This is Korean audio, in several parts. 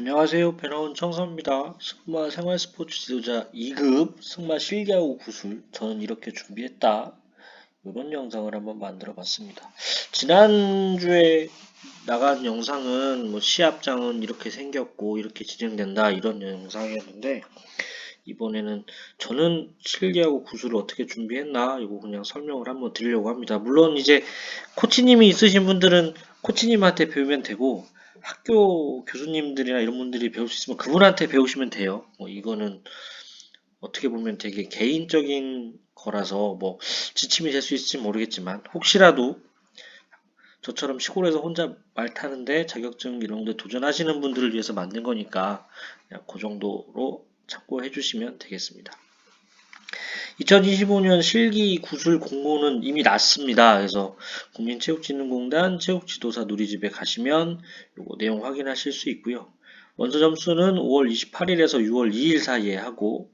안녕하세요. 배나온 청소입니다. 승마 생활스포츠 지도자 2급 승마 실기하고 구술 저는 이렇게 준비했다. 이런 영상을 한번 만들어 봤습니다. 지난주에 나간 영상은 뭐 시합장은 이렇게 생겼고 이렇게 진행된다 이런 영상이었는데 이번에는 저는 실기하고 구술을 어떻게 준비했나 이거 그냥 설명을 한번 드리려고 합니다. 물론 이제 코치님이 있으신 분들은 코치님한테 배우면 되고 학교 교수님들이나 이런 분들이 배울 수 있으면 그분한테 배우시면 돼요. 뭐 이거는 어떻게 보면 되게 개인적인 거라서 뭐 지침이 될 수 있을지 모르겠지만 혹시라도 저처럼 시골에서 혼자 말 타는데 자격증 이런 데 도전하시는 분들을 위해서 만든 거니까 그냥 그 정도로 참고해 주시면 되겠습니다. 2025년 실기 구술 공고는 이미 났습니다. 그래서 국민체육진흥공단 체육지도사 누리집에 가시면 요거 내용 확인하실 수 있고요. 원서 점수는 5월 28일에서 6월 2일 사이에 하고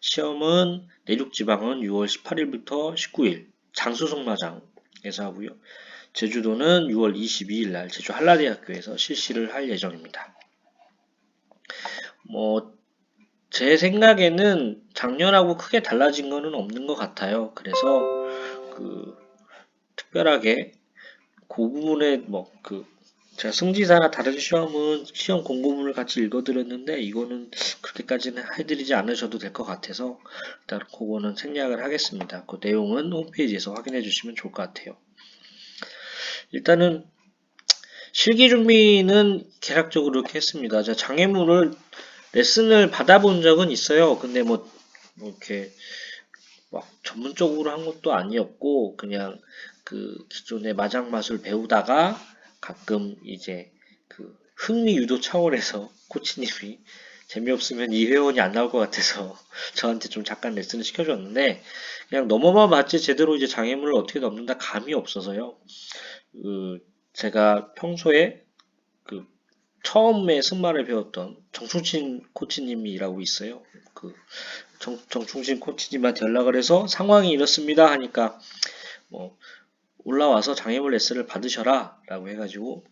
시험은 내륙지방은 6월 18일부터 19일 장수송마장에서 하고요. 제주도는 6월 22일 날 제주 한라대학교에서 실시를 할 예정입니다. 뭐 제 생각에는 작년하고 크게 달라진 거는 없는 것 같아요. 그래서 그 특별하게 그 부분에 뭐 그 제가 승지사나 다른 시험은 시험 공고문을 같이 읽어드렸는데 이거는 그렇게까지는 해드리지 않으셔도 될 것 같아서 일단 그거는 생략을 하겠습니다. 그 내용은 홈페이지에서 확인해 주시면 좋을 것 같아요. 일단은 실기 준비는 계략적으로 이렇게 했습니다. 제가 장애물을 레슨을 받아본 적은 있어요. 근데 뭐, 뭐 이렇게 막 전문적으로 한 것도 아니었고 그냥 그 기존의 마장 마술 배우다가 가끔 이제 그 흥미 유도 차원에서 코치님이 재미없으면 이 회원이 안 나올 것 같아서 저한테 좀 잠깐 레슨을 시켜줬는데 그냥 넘어만 봤지 제대로 이제 장애물을 어떻게 넘는다 감이 없어서요. 그 제가 평소에 그 처음에 승마를 배웠던 정충신 코치님이라고 있어요. 그 정, 정충신 코치님한테 연락을 해서 상황이 이렇습니다 하니까 뭐 올라와서 장애물 레슨을 받으셔라 라고 해가지고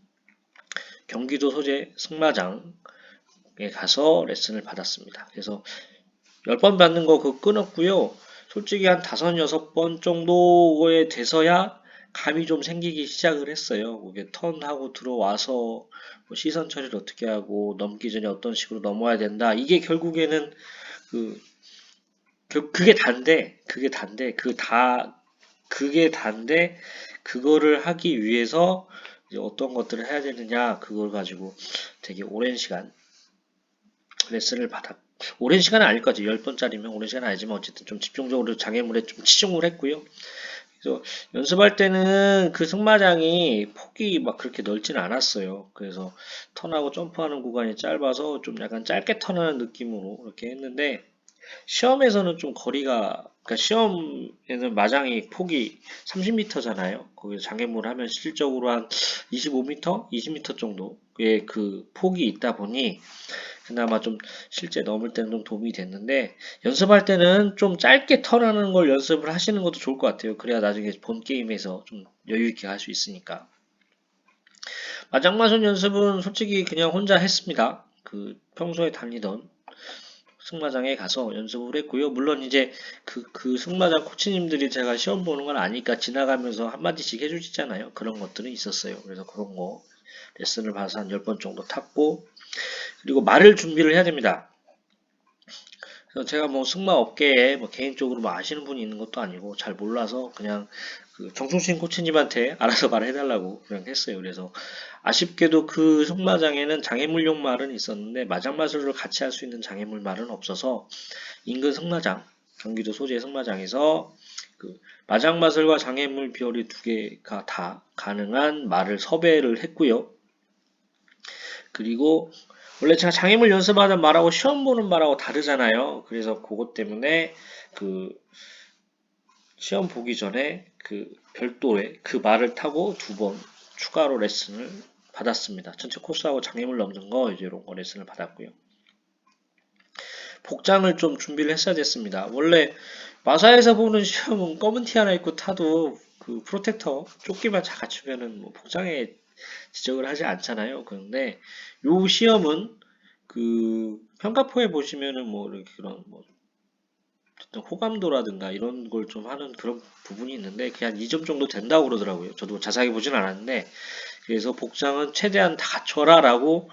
경기도 소재 승마장에 가서 레슨을 받았습니다. 그래서 10번 받는 거 그거 끊었고요. 솔직히 한 5, 6번 정도에 돼서야 감이 좀 생기기 시작을 했어요. 그게 턴하고 들어와서 뭐 시선 처리를 어떻게 하고 넘기 전에 어떤 식으로 넘어야 된다. 이게 결국에는 그, 그 그게 단데 그게 단데 그 다 그게 단데 그거를 하기 위해서 어떤 것들을 해야 되느냐 그걸 가지고 되게 오랜 시간 레슨을 받았 오랜 시간은 아닐 거지 10번짜리면 오랜 시간은 아니지만 어쨌든 좀 집중적으로 장애물에 좀 치중을 했고요 그래서 연습할 때는 그 승마장이 폭이 막 그렇게 넓지는 않았어요. 그래서 턴하고 점프하는 구간이 짧아서 좀 약간 짧게 턴하는 느낌으로 이렇게 했는데 시험에서는 좀 거리가 그러니까 시험에는 마장이 폭이 30m잖아요. 거기서 장애물 하면 실질적으로 한 25m, 20m 정도의 그 폭이 있다 보니 그나마 좀 실제 넘을 때는 좀 도움이 됐는데 연습할 때는 좀 짧게 턴하는 걸 연습을 하시는 것도 좋을 것 같아요. 그래야 나중에 본 게임에서 좀 여유 있게 할 수 있으니까. 마장마술 연습은 솔직히 그냥 혼자 했습니다. 그 평소에 다니던 승마장에 가서 연습을 했고요. 물론 이제 그, 그 승마장 코치님들이 제가 시험 보는 건 아니까 지나가면서 한마디씩 해주시잖아요. 그런 것들은 있었어요. 그래서 그런 거 레슨을 봐서 한 10번 정도 탔고 그리고 말을 준비를 해야 됩니다. 제가 뭐 승마 업계에 뭐 개인적으로 뭐 아시는 분이 있는 것도 아니고 잘 몰라서 그냥 그 정충신 코치님한테 알아서 말해달라고 그냥 했어요. 그래서 아쉽게도 그 승마장에는 장애물용 말은 있었는데 마장마술을 같이 할 수 있는 장애물 말은 없어서 인근 승마장 경기도 소재 승마장에서 그 마장마술과 장애물 비율이 두 개가 다 가능한 말을 섭외를 했고요. 그리고 원래 제가 장애물 연습하는 말하고 시험 보는 말하고 다르잖아요. 그래서 그것 때문에 그 시험 보기 전에 그 별도의 그 말을 타고 두 번 추가로 레슨을 받았습니다. 전체 코스하고 장애물 넘는 거 이제 이런 거 레슨을 받았고요. 복장을 좀 준비를 했어야 됐습니다. 원래 마사에서 보는 시험은 검은 티 하나 입고 타도 그 프로텍터 조끼만 잘 갖추면은 뭐 복장에 지적을 하지 않잖아요. 그런데 요 시험은 그 평가표에 보시면은 뭐 이렇게 그런 뭐 어떤 호감도라든가 이런 걸 좀 하는 그런 부분이 있는데 그냥 2점 정도 된다고 그러더라고요. 저도 자세하게 보진 않았는데 그래서 복장은 최대한 다 갖춰라라고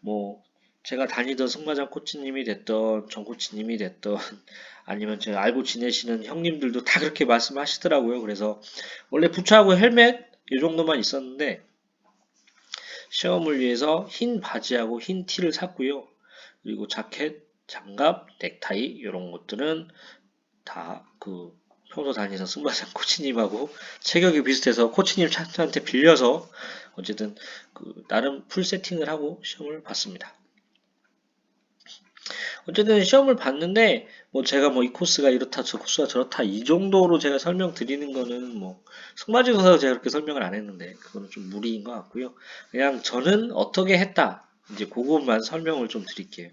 뭐 제가 다니던 승마장 코치님이 됐던 전 코치님이 됐던 아니면 제가 알고 지내시는 형님들도 다 그렇게 말씀하시더라고요. 그래서 원래 부츠하고 헬멧 이 정도만 있었는데 시험을 위해서 흰 바지하고 흰 티를 샀고요. 그리고 자켓, 장갑, 넥타이 이런 것들은 다 그 평소 다니던 승마장 코치님하고 체격이 비슷해서 코치님 차한테 빌려서 어쨌든 그 나름 풀 세팅을 하고 시험을 봤습니다. 어쨌든 시험을 봤는데 뭐 제가 뭐 이 코스가 이렇다 저 코스가 저렇다 이 정도로 제가 설명드리는 거는 뭐 승마지도사도 제가 그렇게 설명을 안 했는데 그거는 좀 무리인 것 같고요. 그냥 저는 어떻게 했다 이제 그것만 설명을 좀 드릴게요.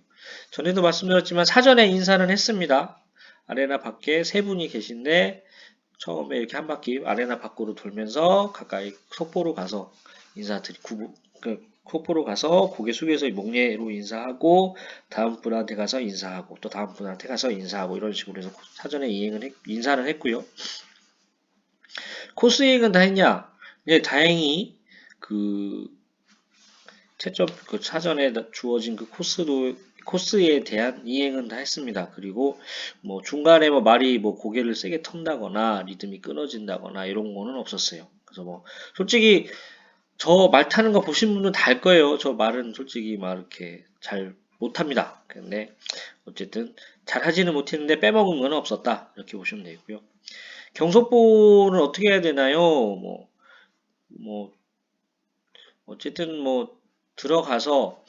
전에도 말씀드렸지만 사전에 인사는 했습니다. 아레나 밖에 세 분이 계신데 처음에 이렇게 한 바퀴 아레나 밖으로 돌면서 가까이 속보로 가서 인사드리 구 그, 속보로 가서 고개 숙여서 목례로 인사하고 다음 분한테 가서 인사하고 또 다음 분한테 가서 인사하고 이런 식으로 해서 사전에 이행을 했, 인사를 했고요. 코스 이행은 다 했냐? 네, 다행히 그 채점 그 사전에 주어진 그 코스도 코스에 대한 이행은 다 했습니다. 그리고 뭐 중간에 뭐 말이 뭐 고개를 세게 턴다거나 리듬이 끊어진다거나 이런 거는 없었어요. 그래서 뭐 솔직히 저 말 타는 거 보신 분은 다 알 거예요. 저 말은 솔직히 막 이렇게 잘 못합니다. 근데 어쨌든 잘 하지는 못했는데 빼먹은 건 없었다. 이렇게 보시면 되고요. 경속보는 어떻게 해야 되나요? 뭐, 뭐, 어쨌든 뭐, 들어가서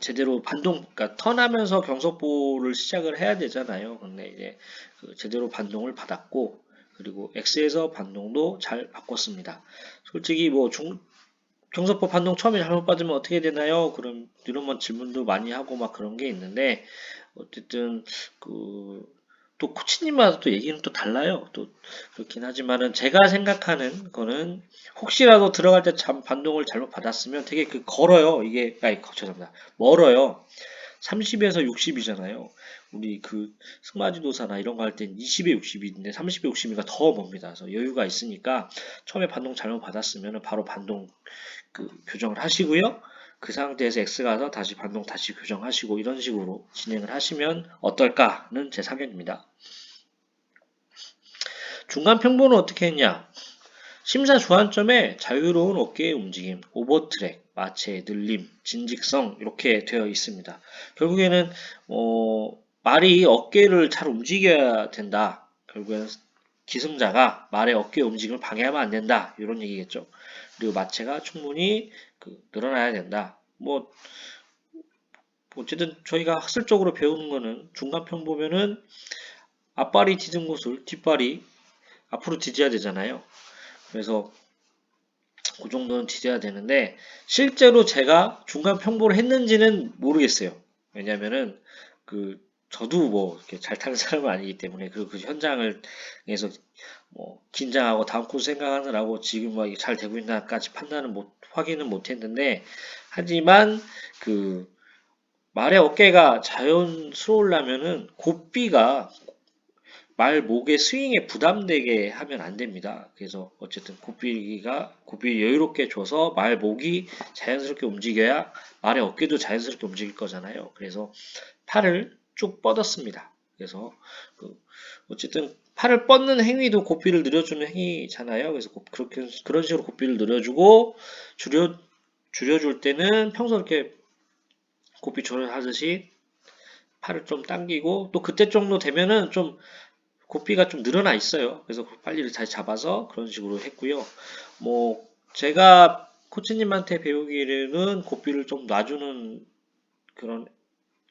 제대로 반동, 그러니까 턴하면서 경속보를 시작을 해야 되잖아요. 근데 이제 그 제대로 반동을 받았고, 그리고 X에서 반동도 잘 바꿨습니다. 솔직히 뭐 중, 경속보 반동 처음에 잘못 받으면 어떻게 되나요? 그런 이런 질문도 많이 하고 막 그런 게 있는데 어쨌든 그 또 코치님마다 또 얘기는 또 달라요. 또 그렇긴 하지만은 제가 생각하는 거는 혹시라도 들어갈 때참 반동을 잘못 받았으면 되게 그 걸어요. 이게 아니 죄송합니다. 멀어요. 30에서 60이잖아요. 우리 그 승마지도사나 이런 거 할 땐 20에 60인데 30에 60이니까 더 멉니다. 그래서 여유가 있으니까 처음에 반동 잘못 받았으면 바로 반동 그 교정을 하시고요. 그 상태에서 X 가서 다시 반동 다시 교정하시고 이런 식으로 진행을 하시면 어떨까는 제 사견입니다. 중간 평본은 어떻게 했냐? 심사 주안점에 자유로운 어깨의 움직임, 오버트랙, 마체, 늘림, 진직성 이렇게 되어 있습니다. 결국에는 어, 말이 어깨를 잘 움직여야 된다. 결국에는 기승자가 말의 어깨 움직임을 방해하면 안 된다. 이런 얘기겠죠. 그리고 마체가 충분히 그 늘어나야 된다. 뭐 어쨌든 저희가 학술적으로 배우는 거는 중간평 보면은 앞발이 디든 곳을 뒷발이 앞으로 디뎌야 되잖아요. 그래서 그 정도는 디뎌야 되는데 실제로 제가 중간 평보를 했는지는 모르겠어요. 왜냐면은 그 저도 뭐 이렇게 잘 타는 사람은 아니기 때문에 그리고 그 현장을 에서 뭐 긴장하고 다음 코스 생각하느라고 지금 막 잘 되고 있나까지 판단은 못 확인은 못 했는데 하지만 그 말의 어깨가 자연스러우려면은 고삐가 말 목의 스윙에 부담되게 하면 안 됩니다. 그래서 어쨌든 고삐가 고삐 여유롭게 줘서 말 목이 자연스럽게 움직여야 말의 어깨도 자연스럽게 움직일 거잖아요. 그래서 팔을 쭉 뻗었습니다. 그래서 그 어쨌든 팔을 뻗는 행위도 고삐를 늘려주는 행위잖아요. 그래서 그렇게 그런 식으로 고삐를 늘려주고 줄여 줄여줄 때는 평소 이렇게 고삐 조절하듯이 팔을 좀 당기고 또 그때 정도 되면은 좀 고삐가 좀 늘어나 있어요. 그래서 빨리 잘 잡아서 그런 식으로 했고요. 뭐 제가 코치님한테 배우기에는 고삐를 좀 놔주는 그런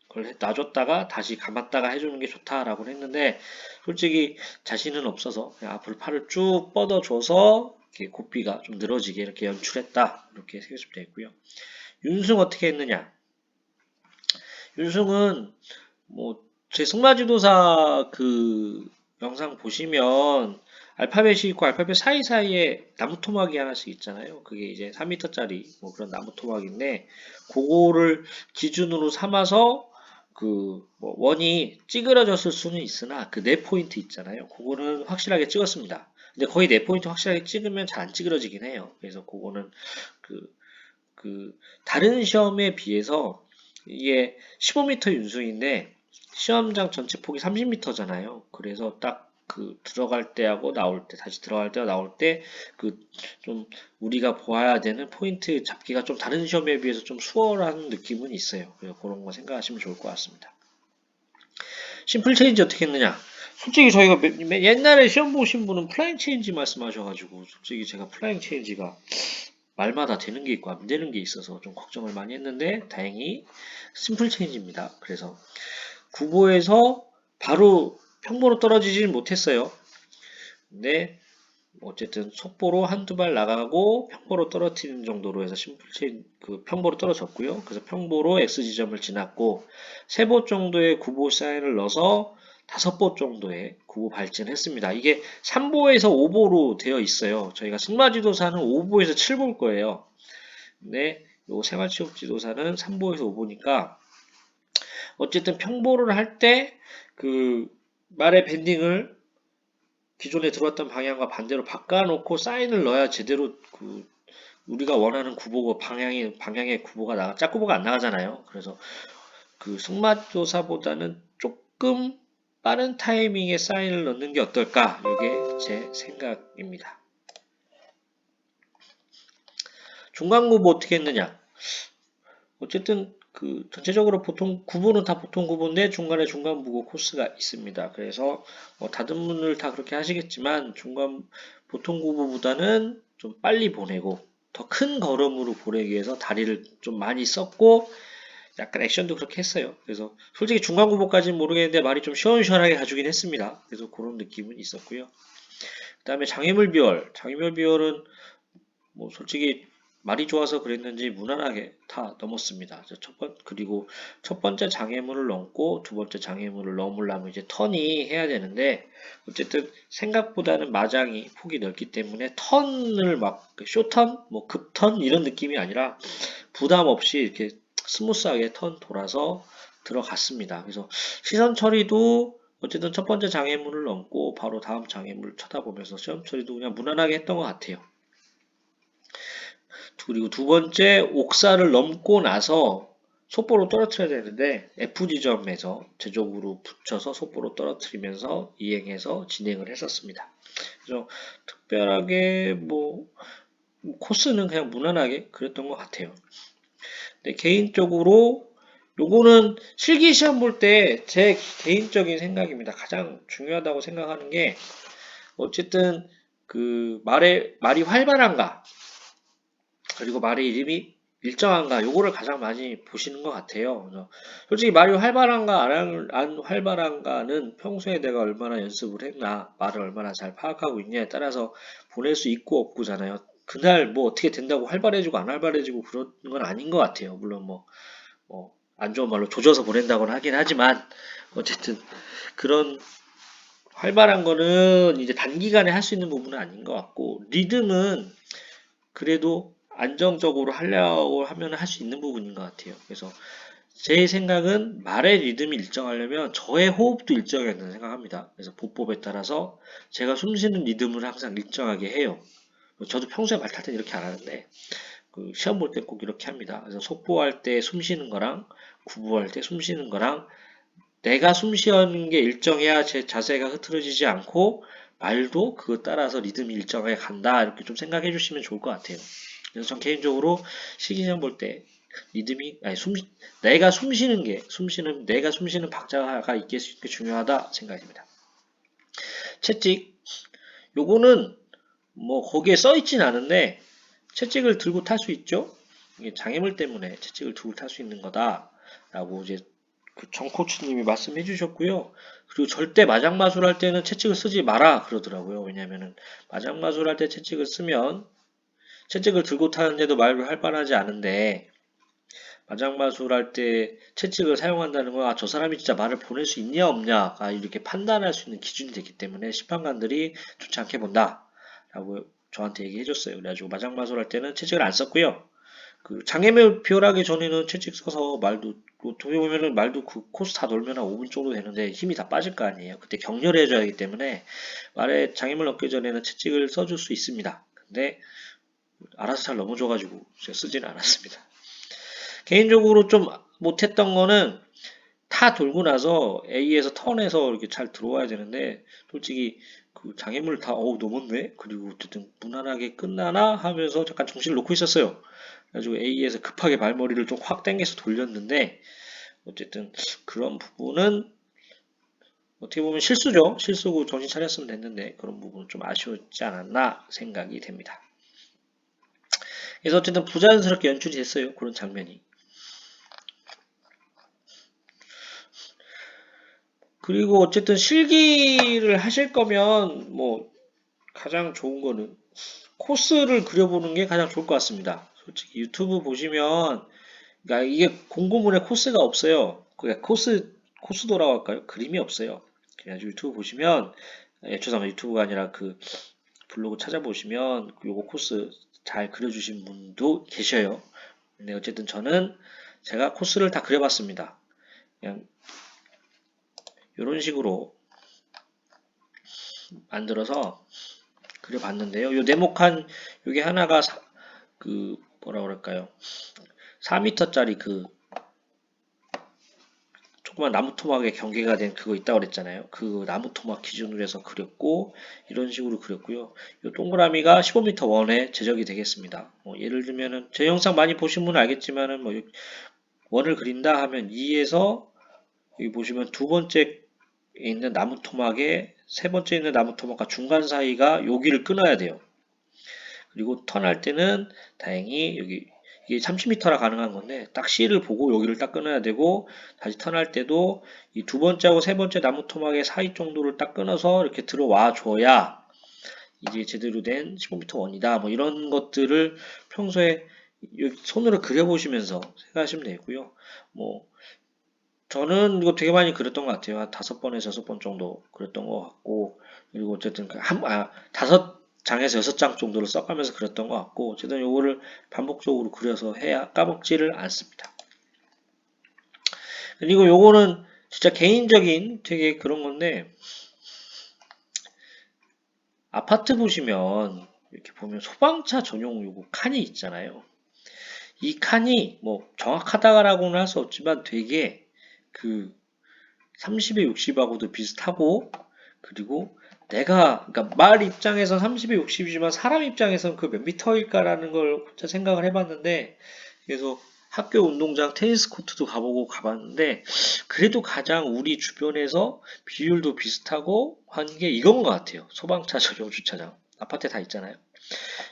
걸 놔줬다가 다시 감았다가 해주는 게 좋다라고 했는데 솔직히 자신은 없어서 앞으로 팔을 쭉 뻗어줘서 이렇게 고삐가 좀 늘어지게 이렇게 연출했다 이렇게 생각하시면 되고요. 윤승 어떻게 했느냐? 윤승은 뭐 제 승마지도사 그 영상 보시면 알파벳이 있고 알파벳 사이사이에 나무 토막이 하나씩 있잖아요. 그게 이제 3m짜리 뭐 그런 나무 토막인데 그거를 기준으로 삼아서 그 뭐 원이 찌그러졌을 수는 있으나 그네 포인트 있잖아요. 그거는 확실하게 찍었습니다. 근데 거의 네 포인트 확실하게 찍으면 잘 안 찌그러지긴 해요. 그래서 그거는 그, 그 다른 시험에 비해서 이게 15m 윤수인데 시험장 전체 폭이 30m잖아요. 그래서 딱 그 들어갈 때하고 나올 때 다시 들어갈 때와 나올 때 그 좀 우리가 보아야 되는 포인트 잡기가 좀 다른 시험에 비해서 좀 수월한 느낌은 있어요. 그래서 그런 거 생각하시면 좋을 것 같습니다. 심플 체인지 어떻게 했느냐? 솔직히 저희가 옛날에 시험 보신 분은 플라잉 체인지 말씀하셔가지고 솔직히 제가 플라잉 체인지가 말마다 되는 게 있고 안 되는 게 있어서 좀 걱정을 많이 했는데 다행히 심플 체인지입니다. 그래서 구보에서 바로 평보로 떨어지지는 못했어요. 근데 어쨌든 속보로 한두 발 나가고 평보로 떨어뜨리는 정도로 해서 심플 체인 그 평보로 떨어졌고요. 그래서 평보로 X 지점을 지났고 세 보 정도의 구보 사인을 넣어서 다섯 보 정도의 구보 발진을 했습니다. 이게 3보에서 5보로 되어 있어요. 저희가 승마지도사는 5보에서 7보일 거예요. 근데 요 생활체육지도사는 3보에서 5보니까 어쨌든 평보를 할 때 그 말의 밴딩을 기존에 들어왔던 방향과 반대로 바꿔놓고 사인을 넣어야 제대로 그 우리가 원하는 구보가 방향이 방향의 구보가 나가 짝구보가 안 나가잖아요. 그래서 그 승마조사보다는 조금 빠른 타이밍에 사인을 넣는 게 어떨까? 이게 제 생각입니다. 중간구보 어떻게 했느냐? 어쨌든 그 전체적으로 보통 구보는 다 보통 구보인데 중간에 중간 부고 코스가 있습니다. 그래서 뭐 분들 다 그렇게 하시겠지만 중간 보통 구보보다는 좀 빨리 보내고 더 큰 걸음으로 보내기 위해서 다리를 좀 많이 썼고 약간 액션도 그렇게 했어요. 그래서 솔직히 중간 구보까지는 모르겠는데 말이 좀 시원시원하게 가주긴 했습니다. 그래서 그런 느낌은 있었고요. 그 다음에 장애물 비열. 장애물 비열은 뭐 솔직히 말이 좋아서 그랬는지 무난하게 다 넘었습니다. 저첫 번, 그리고 첫 번째 장애물을 넘고 두 번째 장애물을 넘으려면 이제 턴이 해야 되는데 어쨌든 생각보다는 마장이 폭이 넓기 때문에 턴을 막 쇼턴, 뭐 급턴 이런 느낌이 아니라 부담 없이 이렇게 스무스하게 턴 돌아서 들어갔습니다. 그래서 시선 처리도 어쨌든 첫 번째 장애물을 넘고 바로 다음 장애물을 쳐다보면서 시험 처리도 그냥 무난하게 했던 것 같아요. 그리고 두 번째 옥사를 넘고 나서 속보로 떨어뜨려야 되는데 F 지점에서 제적으로 붙여서 속보로 떨어뜨리면서 이행해서 진행을 했었습니다. 그래서 특별하게 뭐 코스는 그냥 무난하게 그랬던 것 같아요. 네, 개인적으로 요거는 실기 시험 볼 때 제 개인적인 생각입니다. 가장 중요하다고 생각하는 게 어쨌든 그 말의 말이 활발한가 그리고 말의 이름이 일정한가 요거를 가장 많이 보시는 것 같아요. 솔직히 말이 활발한가 안, 안 활발한가는 평소에 내가 얼마나 연습을 했나 말을 얼마나 잘 파악하고 있냐에 따라서 보낼 수 있고 없고잖아요. 그날 뭐 어떻게 된다고 활발해지고 안 활발해지고 그런 건 아닌 것 같아요. 물론 뭐, 뭐, 안 좋은 말로 조져서 보낸다고는 하긴 하지만, 어쨌든, 그런 활발한 거는 이제 단기간에 할 수 있는 부분은 아닌 것 같고, 리듬은 그래도 안정적으로 하려고 하면 할 수 있는 부분인 것 같아요. 그래서 제 생각은 말의 리듬이 일정하려면 저의 호흡도 일정해야 된다고 생각합니다. 그래서 보법에 따라서 제가 숨 쉬는 리듬을 항상 일정하게 해요. 저도 평소에 말탈땐 이렇게 안 하는데 그 시험 볼 때 꼭 이렇게 합니다. 그래서 속보할 때 숨 쉬는 거랑 구보할 때 숨 쉬는 거랑 내가 숨 쉬는 게 일정해야 제 자세가 흐트러지지 않고 말도 그거 따라서 리듬이 일정하게 간다 이렇게 좀 생각해 주시면 좋을 것 같아요. 그래서 전 개인적으로 시기시험 볼때 리듬이 아니 숨 내가 숨 쉬는 게 숨 쉬는 내가 숨 쉬는 박자가 있게 중요하다 생각입니다. 채찍 요거는 뭐 거기에 써 있진 않은데 채찍을 들고 탈 수 있죠. 이게 장애물 때문에 채찍을 들고 탈 수 있는 거다라고 이제 그 정 코치님이 말씀해 주셨고요. 그리고 절대 마장마술 할 때는 채찍을 쓰지 마라 그러더라고요. 왜냐면은 마장마술 할 때 채찍을 쓰면 채찍을 들고 타는데도 말을 활발하지 않은데 마장마술 할 때 채찍을 사용한다는 건, 아, 저 사람이 진짜 말을 보낼 수 있냐, 없냐, 아, 이렇게 판단할 수 있는 기준이 되기 때문에 심판관들이 좋지 않게 본다. 라고 저한테 얘기해 줬어요. 그래가지고 마장마술 할 때는 채찍을 안 썼고요. 그 장애물 비열하기 전에는 채찍 써서 말도, 어떻게 보면은 말도 그 코스 다 돌면 한 5분 정도 되는데 힘이 다 빠질 거 아니에요. 그때 격렬해 줘야 하기 때문에 말에 장애물 넣기 전에는 채찍을 써줄 수 있습니다. 근데 알아서 잘 넘어져가지고 제가 쓰지는 않았습니다. 개인적으로 좀 못했던 거는 타 돌고 나서 A에서 턴에서 이렇게 잘 들어와야 되는데 솔직히 그 장애물 다 어우 넘었네? 그리고 어쨌든 무난하게 끝나나? 하면서 잠깐 정신을 놓고 있었어요. 그래가지고 A에서 급하게 발머리를 좀 확 당겨서 돌렸는데 어쨌든 그런 부분은 어떻게 보면 실수죠. 실수고 정신 차렸으면 됐는데 그런 부분은 좀 아쉬웠지 않았나 생각이 됩니다 그래서 어쨌든 부자연스럽게 연출이 됐어요 그런 장면이 그리고 어쨌든 실기를 하실 거면 뭐 가장 좋은 거는 코스를 그려보는 게 가장 좋을 것 같습니다. 솔직히 유튜브 보시면 그러니까 이게 공고문에 코스가 없어요. 그러니까 코스 코스도라고 할까요? 그림이 없어요. 그래가지고 유튜브 보시면 예, 죄송합니다. 유튜브가 아니라 그 블로그 찾아보시면 요거 코스 잘 그려주신 분도 계셔요. 근데 어쨌든 저는 제가 코스를 다 그려봤습니다. 그냥 이런 식으로 만들어서 그려봤는데요. 요 네모칸 요게 하나가 사, 그 뭐라 그럴까요? 4m짜리 그 조그만 나무 토막에 경계가 된 그거 있다고 그랬잖아요. 그 나무 토막 기준으로 해서 그렸고 이런 식으로 그렸고요. 이 동그라미가 15m 원에 제적이 되겠습니다. 뭐 예를 들면은 제 영상 많이 보신 분은 알겠지만은 뭐 원을 그린다 하면 2에서 여기 보시면 두 번째 있는 나무 토막에 세 번째 있는 나무 토막과 중간 사이가 여기를 끊어야 돼요. 그리고 턴할 때는 다행히 여기 이게 30m라 가능한 건데 딱 C를 보고 여기를 딱 끊어야 되고 다시 턴할 때도 이 두 번째하고 세 번째 나무 토막의 사이 정도를 딱 끊어서 이렇게 들어와 줘야 이제 제대로 된 15m 원이다. 뭐 이런 것들을 평소에 손으로 그려보시면서 생각하시면 되고요. 뭐 저는 이거 되게 많이 그렸던 것 같아요. 한 다섯 번에서 여섯 번 정도 그렸던 것 같고, 그리고 어쨌든 그 한, 아, 다섯 장에서 여섯 장 정도를 써가면서 그렸던 것 같고, 어쨌든 요거를 반복적으로 그려서 해야 까먹지를 않습니다. 그리고 요거는 진짜 개인적인 되게 그런 건데, 아파트 보시면, 이렇게 보면 소방차 전용 요거 칸이 있잖아요. 이 칸이 뭐 정확하다라고는 할 수 없지만 되게 그 30에 60하고도 비슷하고 그리고 내가 그러니까 말 입장에서 30에 60이지만 사람 입장에서는 그몇 미터일까라는 걸 혼자 생각을 해봤는데 그래서 학교 운동장 테니스 코트도 가보고 가봤는데 그래도 가장 우리 주변에서 비율도 비슷하고 한 게 이건 것 같아요. 소방차 전용 주차장 아파트에 다 있잖아요.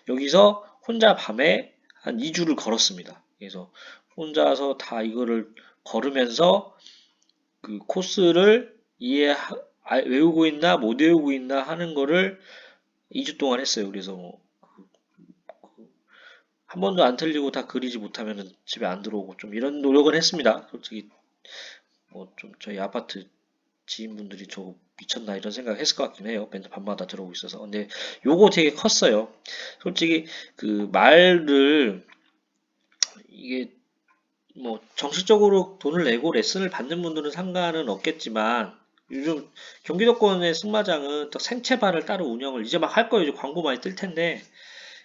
여기서 혼자 밤에 한 2주를 걸었습니다. 그래서 혼자서 다 이거를 걸으면서 그 코스를 이해 외우고 있나 못 외우고 있나 하는 거를 2주 동안 했어요. 그래서 뭐, 그, 그, 한 번도 안 틀리고 다 그리지 못하면 집에 안 들어오고 좀 이런 노력을 했습니다. 솔직히 뭐 좀 저희 아파트 지인분들이 저 미쳤나 이런 생각 했을 것 같긴 해요. 맨날 밤마다 들어오고 있어서. 근데 요거 되게 컸어요. 솔직히 그 말을 이게 뭐 정식적으로 돈을 내고 레슨을 받는 분들은 상관은 없겠지만 요즘 경기도권의 승마장은 또 생체반을 따로 운영을 이제 막 할 거예요. 이제 광고 많이 뜰 텐데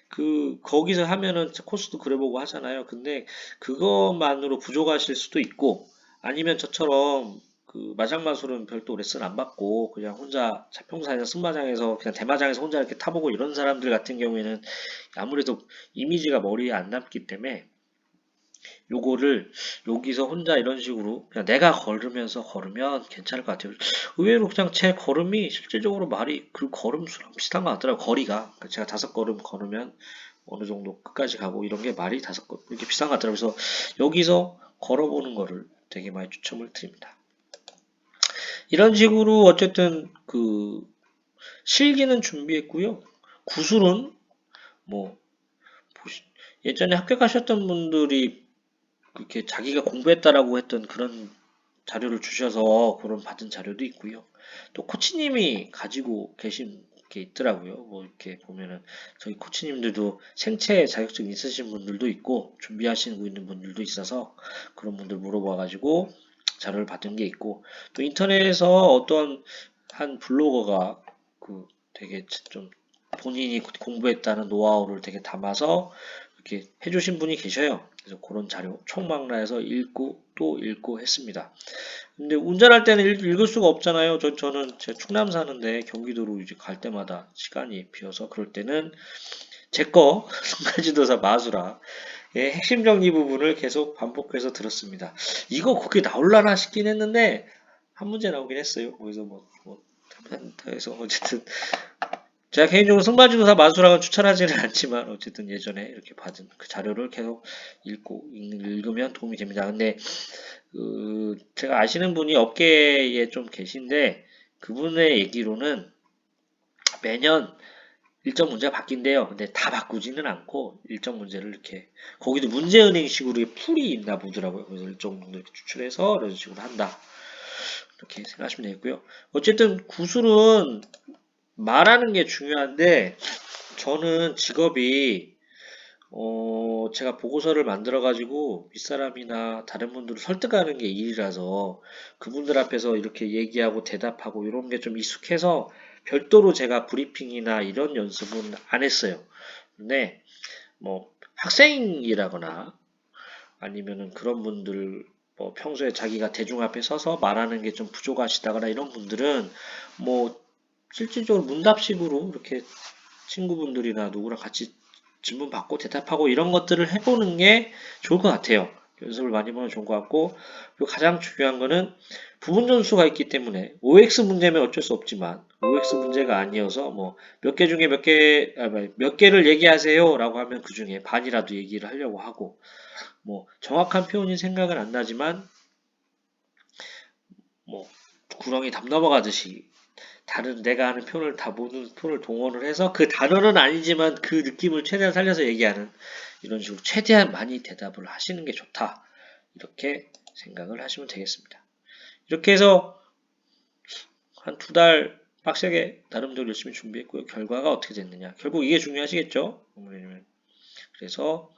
그 거기서 하면은 코스도 그려보고 하잖아요. 근데 그것만으로 부족하실 수도 있고 아니면 저처럼 그 마장마술은 별도 레슨 안 받고 그냥 혼자 자평사에서 승마장에서 그냥 대마장에서 혼자 이렇게 타보고 이런 사람들 같은 경우에는 아무래도 이미지가 머리에 안 남기 때문에 요거를 여기서 혼자 이런 식으로 그냥 내가 걸으면서 걸으면 괜찮을 것 같아요. 의외로 그냥 제 걸음이 실질적으로 말이 그 걸음수랑 비슷한 것 같더라고요. 거리가. 그러니까 제가 다섯 걸음 걸으면 어느 정도 끝까지 가고 이런 게 말이 다섯 걸음 이렇게 비슷한 것 같더라고요. 그래서 여기서 걸어보는 거를 되게 많이 추천을 드립니다. 이런 식으로 어쨌든 그 실기는 준비했고요. 구술은 뭐 예전에 합격하셨던 분들이 그렇게 자기가 공부했다라고 했던 그런 자료를 주셔서 그런 받은 자료도 있고요. 또 코치님이 가지고 계신 게 있더라고요. 뭐 이렇게 보면은 저희 코치님들도 생체 자격증 있으신 분들도 있고 준비하시고 있는 분들도 있어서 그런 분들 물어봐가지고 자료를 받은 게 있고 또 인터넷에서 어떤 한 블로거가 그 되게 좀 본인이 공부했다는 노하우를 되게 담아서 이렇게 해주신 분이 계셔요. 그래서 그런 자료 총망라해서 읽고 또 읽고 했습니다. 근데 운전할 때는 읽, 읽을 수가 없잖아요. 저, 저는 제 충남 사는데 경기도로 이제 갈 때마다 시간이 비어서 그럴 때는 제거 순간지도사 마수라 의 핵심 정리 부분을 계속 반복해서 들었습니다. 이거 거기 나올라나 싶긴 했는데 한 문제 나오긴 했어요. 거기서 뭐, 뭐 해서 어쨌든 제가 개인적으로 승마지도사 마수랑은 추천하지는 않지만 어쨌든 예전에 이렇게 받은 그 자료를 계속 읽고 읽으면 도움이 됩니다. 근데 그 제가 아시는 분이 업계에 좀 계신데 그분의 얘기로는 매년 일정 문제가 바뀐대요. 근데 다 바꾸지는 않고 일정 문제를 이렇게 거기도 문제은행식으로 풀이 있나 보더라고요. 그래서 일정 정도 추출해서 이런 식으로 한다. 이렇게 생각하시면 되겠고요. 어쨌든 구술은 말하는 게 중요한데 저는 직업이 어 제가 보고서를 만들어 가지고 윗사람이나 다른 분들을 설득하는 게 일이라서 그분들 앞에서 이렇게 얘기하고 대답하고 이런 게 좀 익숙해서 별도로 제가 브리핑이나 이런 연습은 안 했어요. 근데 뭐 학생이라거나 아니면은 그런 분들 뭐 평소에 자기가 대중 앞에 서서 말하는 게 좀 부족하시다거나 이런 분들은 뭐 실질적으로 문답식으로 이렇게 친구분들이나 누구랑 같이 질문 받고 대답하고 이런 것들을 해보는 게 좋을 것 같아요. 연습을 많이 보면 좋은 것 같고 그리고 가장 중요한 거는 부분 점수가 있기 때문에 OX 문제면 어쩔 수 없지만 OX 문제가 아니어서 뭐 몇 개 중에 몇 개, 아, 뭐몇 개를 얘기하세요 라고 하면 그 중에 반이라도 얘기를 하려고 하고 뭐 정확한 표현이 생각은 안 나지만 뭐 구렁이 담 넘어가듯이 다른 내가 하는 표현을 다 모든 표현을 동원을 해서 그 단어는 아니지만 그 느낌을 최대한 살려서 얘기하는 이런 식으로 최대한 많이 대답을 하시는 게 좋다. 이렇게 생각을 하시면 되겠습니다. 이렇게 해서 한 두 달 빡세게 나름대로 열심히 준비했고요. 결과가 어떻게 됐느냐. 결국 이게 중요하시겠죠? 그래서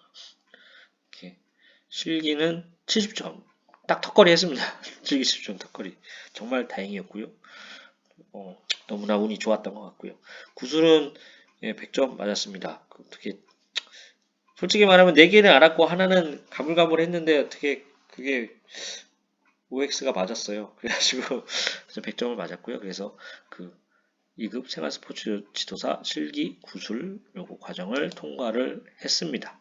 이렇게 실기는 70점. 딱 턱걸이 했습니다. 실기 70점 턱걸이. 정말 다행이었고요. 어, 너무나 운이 좋았던 것 같고요. 구술은 예, 100점 맞았습니다. 그 어떻게 솔직히 말하면 4개는 알았고 하나는 가물가물 했는데 어떻게 그게 OX가 맞았어요. 그래가지고 100점을 맞았고요. 그래서 그 2급 생활 스포츠 지도사 실기 구술 요거 과정을 통과를 했습니다.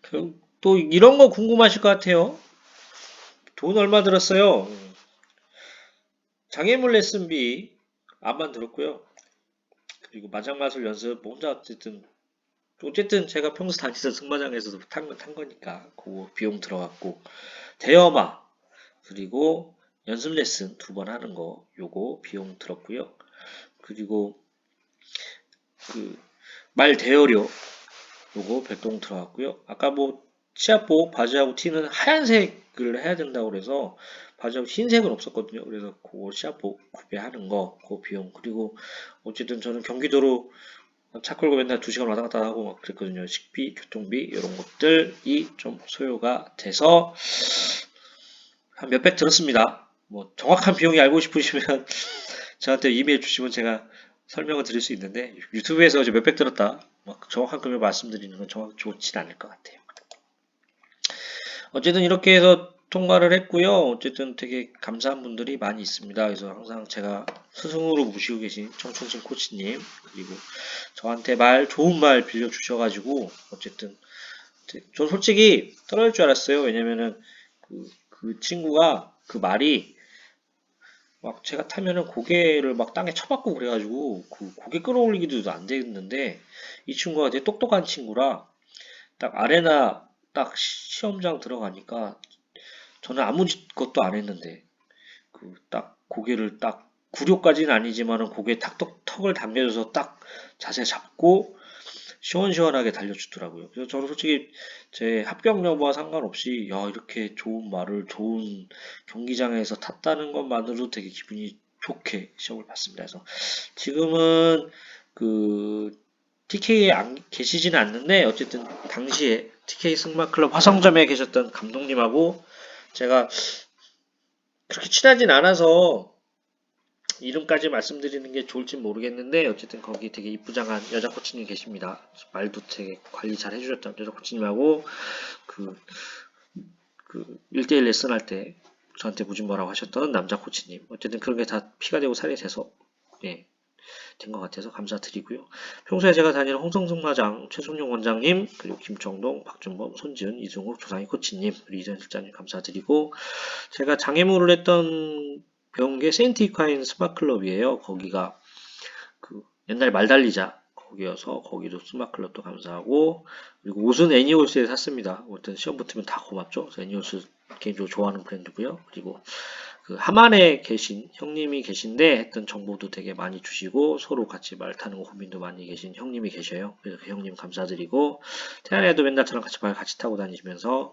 그, 또 이런 거 궁금하실 것 같아요. 돈 얼마 들었어요? 장애물 레슨비 안만 들었고요. 그리고 마장마술 연습 뭐 혼자 어쨌든 어쨌든 제가 평소 다니던 승마장에서도 탄, 탄 거니까 그거 비용 들어갔고 대여마 그리고 연습 레슨 두 번 하는 거 요거 비용 들었고요. 그리고 그 말 대여료 요거 별동 들어갔고요. 아까 뭐 치아복 바지하고 티는 하얀색을 해야 된다고 그래서 바지하고 흰색은 없었거든요. 그래서 그거 시합복 구매하는 거, 그 비용. 그리고 어쨌든 저는 경기도로 차 끌고 맨날 2시간 왔다 갔다 하고 막 그랬거든요. 식비, 교통비, 이런 것들이 좀 소요가 돼서 한 몇백 들었습니다. 뭐 정확한 비용이 알고 싶으시면 저한테 이메일 주시면 제가 설명을 드릴 수 있는데 유튜브에서 몇백 들었다. 막 정확한 금액 말씀드리는 건 정확 좋진 않을 것 같아요. 어쨌든 이렇게 해서 통과를 했고요. 어쨌든 되게 감사한 분들이 많이 있습니다. 그래서 항상 제가 스승으로 모시고 계신 청춘신 코치님 그리고 저한테 말 좋은 말 빌려 주셔가지고 어쨌든 저 솔직히 떨어질 줄 알았어요. 왜냐면은 그, 그 친구가 그 말이 막 제가 타면은 고개를 막 땅에 쳐박고 그래가지고 그 고개 끌어올리기도 안 되는데 이 친구가 되게 똑똑한 친구라 딱 아레나 딱 시험장 들어가니까 저는 아무 것도 안 했는데 그 딱 고개를 딱 구려까지는 아니지만은 고개 탁 턱을 당겨줘서 딱 자세 잡고 시원시원하게 달려주더라고요. 그래서 저는 솔직히 제 합격 여부와 상관없이 야 이렇게 좋은 말을 좋은 경기장에서 탔다는 것만으로도 되게 기분이 좋게 시험을 봤습니다. 그래서 지금은 그 TK에 안 계시지는 않는데 어쨌든 당시에 TK 승마클럽 화성점에 계셨던 감독님하고 제가 그렇게 친하진 않아서 이름까지 말씀드리는 게 좋을지 모르겠는데 어쨌든 거기 되게 이쁘장한 여자 코치님 계십니다. 말도 되게 관리 잘 해주셨던 여자 코치님하고 그, 그 1대1 레슨 할 때 저한테 무진뭐라고 하셨던 남자 코치님 어쨌든 그런 게 다 피가 되고 살이 돼서 예, 된 것 같아서 감사드리고요. 평소에 제가 다니는 홍성승 마장 최순용 원장님 그리고 김정동, 박준범, 손지은, 이승욱, 조상희 코치님 그리고 이전 실장님 감사드리고 제가 장애물을 했던 세인트 이콰인 스마클럽이에요. 거기가 그 옛날 말달리자 거기여서 거기도 스마클럽도 감사하고 그리고 옷은 애니올스에 샀습니다. 어떤 시험 붙으면 다 고맙죠. 애니올스 개인적으로 좋아하는 브랜드고요. 그리고 그 하만에 계신 형님이 계신데 했던 정보도 되게 많이 주시고 서로 같이 말 타는 고민도 많이 계신 형님이 계셔요. 그래서 그 형님 감사드리고 태안에도 맨날 저랑 같이 말 같이 타고 다니시면서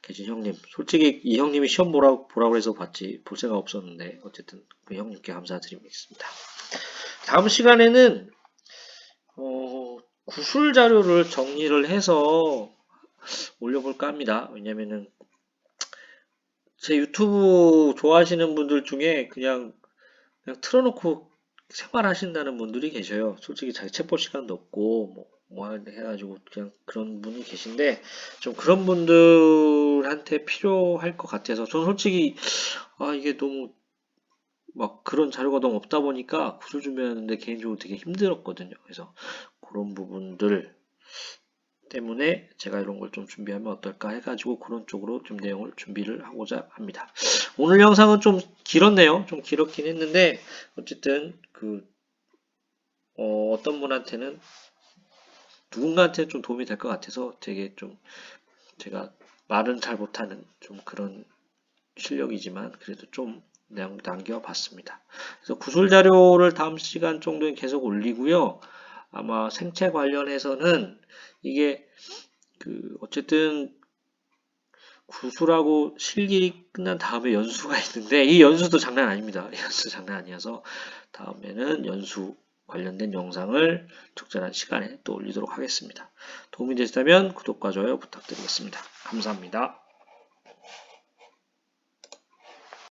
계신 형님 솔직히 이 형님이 시험 보라고 보라고 해서 봤지 볼 생각 없었는데 어쨌든 그 형님께 감사드리겠습니다. 다음 시간에는 어, 구술 자료를 정리를 해서 올려볼까 합니다. 왜냐면은 제 유튜브 좋아하시는 분들 중에 그냥, 그냥 틀어놓고 생활하신다는 분들이 계셔요. 솔직히 자기 책볼 시간도 없고, 뭐, 뭐 해가지고 그냥 그런 분이 계신데, 좀 그런 분들한테 필요할 것 같아서, 저는 솔직히, 아, 이게 너무, 막 그런 자료가 너무 없다 보니까 구술 준비하는데 개인적으로 되게 힘들었거든요. 그래서 그런 부분들 때문에 제가 이런 걸 좀 준비하면 어떨까 해가지고 그런 쪽으로 좀 내용을 준비를 하고자 합니다. 오늘 영상은 좀 길었네요. 좀 길었긴 했는데 어쨌든 그 어, 떤 분한테는 누군가한테는 좀 도움이 될 것 같아서 되게 좀 제가 말은 잘 못하는 좀 그런 실력이지만 그래도 좀 남겨봤습니다. 그래서 구술 자료를 다음 시간 정도에 계속 올리고요. 아마 생체 관련해서는 이게 그 어쨌든 구술하고 실기 끝난 다음에 연수가 있는데 이 연수도 장난 아닙니다. 연수 장난 아니어서 다음에는 연수 관련된 영상을 적절한 시간에 또 올리도록 하겠습니다. 도움이 되셨다면 구독과 좋아요 부탁드리겠습니다. 감사합니다.